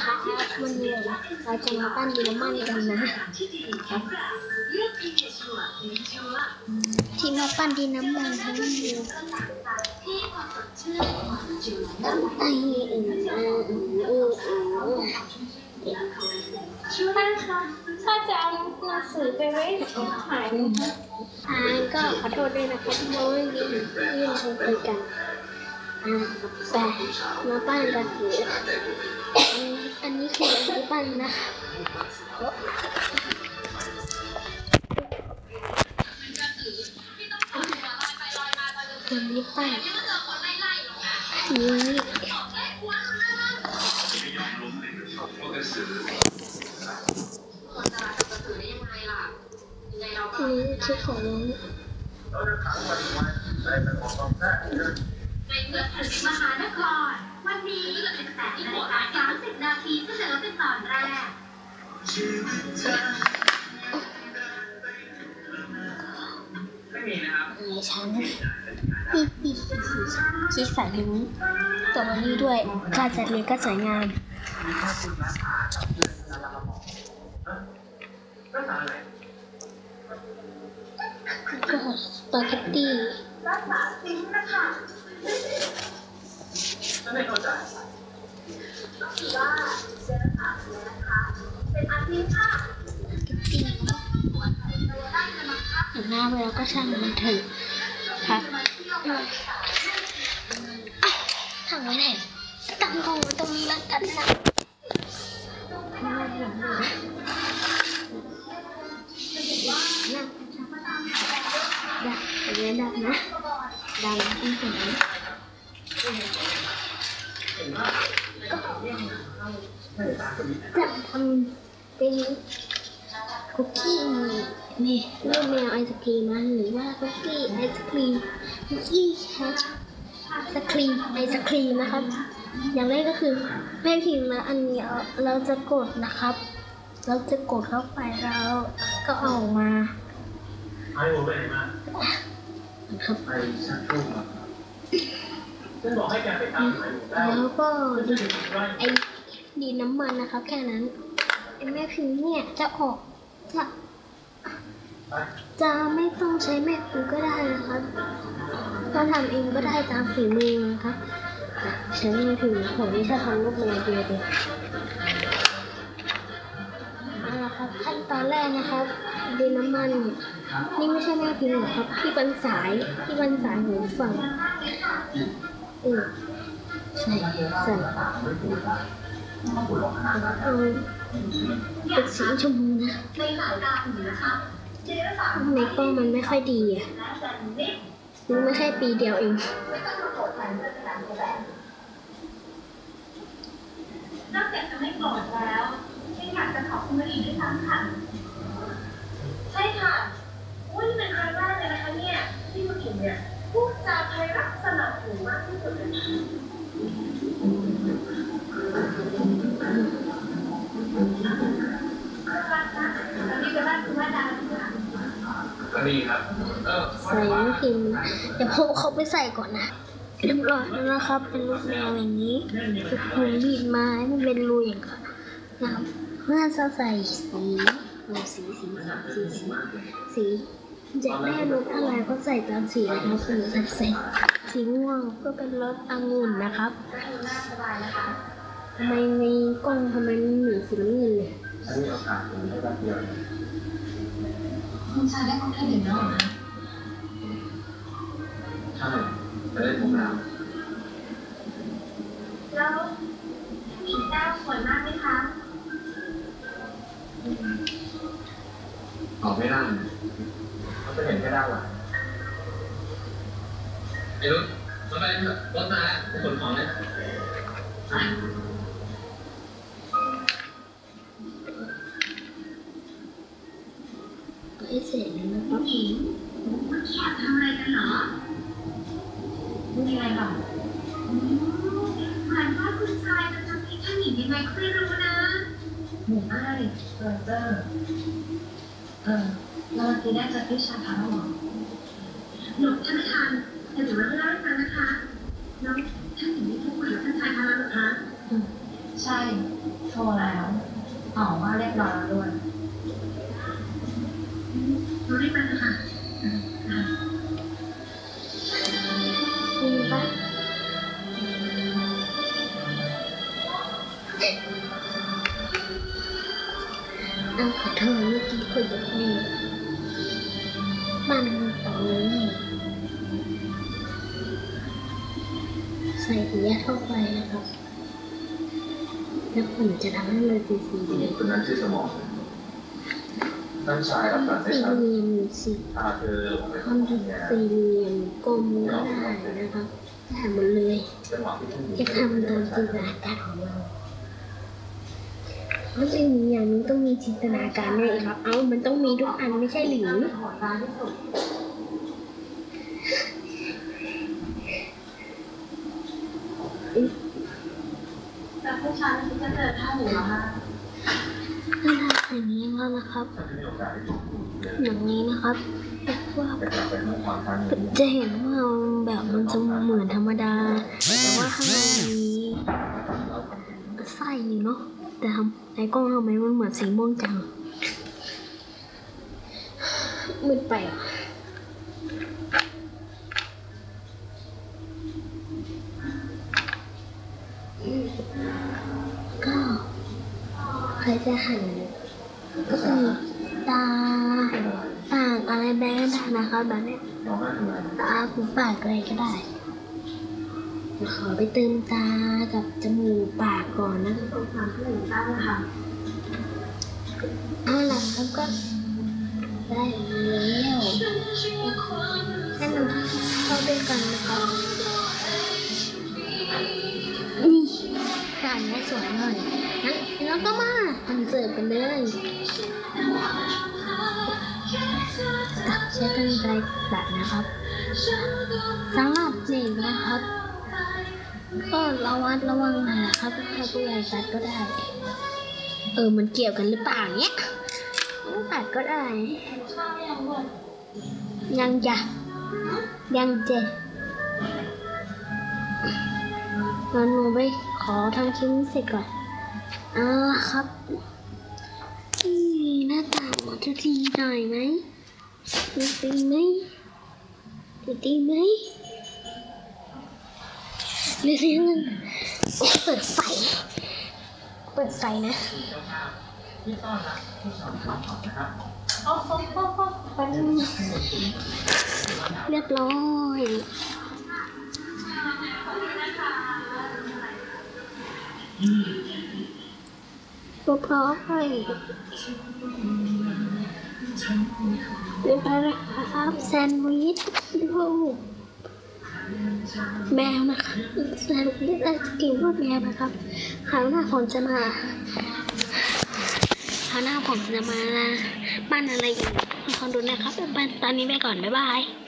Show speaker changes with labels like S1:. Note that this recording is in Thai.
S1: ครับวันนี้เราจะมาปั้นดินน้ำมันกันนะครับที่มาปั้นดินน้ำมันทั้งหมดไอ้เอเออเออเออ
S2: ป้าคะถ้าจะเอาหนังสือไปไว้ขายนะคะ
S1: อ่าก็ขอโทษด้วยนะครับเพราะว่ยื่นยื่นคุยกันอ่าแต่มาปั้นกันอยู่อันนี้ อันนี้คืออันที่ปั้นนะคะอันนี้ปั้นนี่นี่ชุดของน้อง
S3: ในเมืองแผ่นดินมหานครวันนี้
S1: ในชั้นนี่นี่คิดใส่ลิงตัวนี้ด้วยการจัดเรียงก็สวยงามก็สปาเกตตี้
S3: รักษาซิงนะคะ
S4: ไม่เข้าใจ
S3: ว่าเจอค่ะแล้วนะคะ
S1: หน้าไปแล้วก็ช่างมันเถอะค่ะทางไว้ไหนตั้งกองไว้ตรงนี้แล้วกันนะดับอันนี้ดับนะดังที่สุดนะจะทำ เป็นคุกกี้นี่รูปแมวไอศครีมนะหรือว่าคุกกี้ไอศครีมคุกกี้แคทสครีมไอศครีมนะครับ อย่างแรกก็คือแม่พิมพ์นะอันนี้เราจะกดนะครับ เราจะกดเข้าไปแล้วก็ออกมา
S4: ไอ้โอไปไหนมา
S1: ครับ
S4: ไปชักโครกมาฉันบอกให้แกไปตามหาอยู่ได้
S1: แล้วก็
S4: ไม่
S1: ดิน
S4: ใช่ถึงไร่
S1: ไอดินน้ำมันนะครับแค่นั้น แม่พิมพ์เนี่ยจะออกจะ
S4: ไป
S1: จะไม่ต้องใช้แม่พิมพ์ก็ได้นะครับถ้าทำเองก็ได้ตามฝีมือนะครับใช้แม่พิมพ์ผมนี่ถ้าทำรูปแมวเดียวเลยเอาละครับขั้นตอนแรกนะครับดินน้ำมันเนี่ยนี่ไม่ใช่แม่พิมพ์หรอกครับที่เป็นสายที่เป็นสายหูฟังเออใส่ใส่เอา เป็นสีชมพูนะ
S3: ในสายตาหนูนะคะเจ๊สาม
S1: ทำไมกล้องมันไม่ค่อยดีอะ
S3: และแซนนิด
S1: ซื้อมาแค่ปีเดียวเอง
S3: ไม่ต้องมาโกรธกันเพื่อกาจากจะไม่โกรธแล้วยังอยากจะขอบคุณอีกด้วยซ้ำค่ะใช่ค่ะอุ้ยเป็นครั้งแรกเลยนะคะเนี่ยที่คุณถิ่นเนี่ยพูดจาไพเราะสนับหูมากที่สุดเลย
S1: ใส่น้ำพิมพ์เดี๋ยวผมเขาไปใส่ก่อนนะเรียบร้อยแล้วนะครับ เป็นรูปแมวอย่างนี้ผมบีดมาให้มันเป็นรูอย่างนี้นะครับเพื่อจะใส่สีเอาสีสีสีสีสีอยากได้รสอะไรก็ใส่ตามสีนะครับหรือใส่ใส่สีม่วงก็เป็นรสองุ่นนะครับ
S3: สบายนะคะ
S1: ทำไมในกล้องทำไมมันเหมือนสีน้ำเงินเลย
S3: คุณชายได้ของแค่หนึ่งแล้วเหรอคะ
S4: ใช่จะได้ผมแล้ว
S3: แล้วอีกแก้วสวยมากไหมคะ
S4: ตอบไม่ได้เขาจะเห็นแค่ด้านหลังไอ้รถรถไปเถอะรถมาแล้วไปขนของเลย
S3: ท่ายังไงก็ไม่รู้นะ หนูอ้ายโรเจอร์เออเราจะได้จากพี่ชายเขาหรอหนูท่านประธานแต่เดี๋ยวเราเล่าให้ฟังนะคะน้องท่านหญิงได้พูดคุยกับท่านชายเขาแล้วหรอคะใช่ โทรแล้วอ๋อว่าเรียบร้อยแล้วด้วย เอา
S1: ขอโทษเมื่อกี้คุยกับแม่บ้านตรงนี้ใส่เบียร์เข้าไปนะครับ แล้วผมจะทำให้มันเป็นสี
S4: ผู้หญิงคนนั้นชื่อสมองท่านชายรับสารได้
S1: สี่
S4: ชัด
S1: เหลี่ยมสี
S4: พาเธอออกไป
S1: คอนดิสี่เหลี่ยมกลมก็ได้นะครับได้หมดเลย
S4: จังหวะที่ผู้หญิง
S1: จะทำตามจินตนาการของเรา เพราะสิ่งนี้อย่างหนึงต้องมีจินตนาการด้วยครับ เอ้ามันต้องมีทุกอันไม่ใช่หรือ
S3: หัวตาที่สุดแต่ผู้ชายไม่คิดจะเจอท่าหนูเหรอคะ
S1: ถ้าทำอย่างนี้แล้วนะครับ
S4: ถ้าจะมีโอกาสได้ถูกเจอ
S1: อย่างนี้นะครับว่า
S4: จะกลับไปเมื่อความครั้งหนึ่ง
S1: จะเห็นว่าแบบมันจะเหมือนธรรมดา แต่ว่าข้างในมีไส้อยู่เนาะ แต่ทำในกล้องทำไมมันเหมือนสีม่วงจังมืดไปอะก็ใครจะหันก็คือตาปากอะไรแบงได้นะคะแบบนี้ตาหูปากอะไรก็ได้ ขอไปเติมตากับจมูกปากก่อนนะ
S3: ต้องทำให้หนูได้ค่ะ
S1: เอาล่ะครับก็ได้แล้วให้มันเข้าด้วยกันนะครับนี่การได้สวยหน่อยนะแล้วก็มาทำเสิร์ฟกันเลยตักใช้กันไกรตัดนะครับสำหรับเด็กนะครับ ก็ระวัดระวังหน่อยนะครับถ้าผู้ใหญ่ตัดก็ได้ เออมันเกี่ยวกันหรือเปล่าเนี้ยตัดก็ได้
S3: ยังบ่น
S1: ยังจะยังเจงั้นหนูไปขอทำชิ้นเสร็จก่อนเอาครับนี่หน้าตามันจะดีหน่อยไหมดีไหมดีดีไหม เรื่องนี้เปิดไฟ เปิดไฟนะ
S4: ที่ต้อนรับผู้สอนขับนะครับ
S3: โอ้โหโอ้โห
S1: แป๊บนึงเรียบร้อยก็พร้อมให้เรียบร้อยแล้วครับแซนด์วิชรูป แมวนะคะแซนด์วิชไอศกรีมรูปแมวนะครับคราวหน้าผมจะมาคราวหน้าผมจะมาบ้านอะไรอยู่คองดูนะครับเป็นตอนนี้ไปก่อน บ๊ายบาย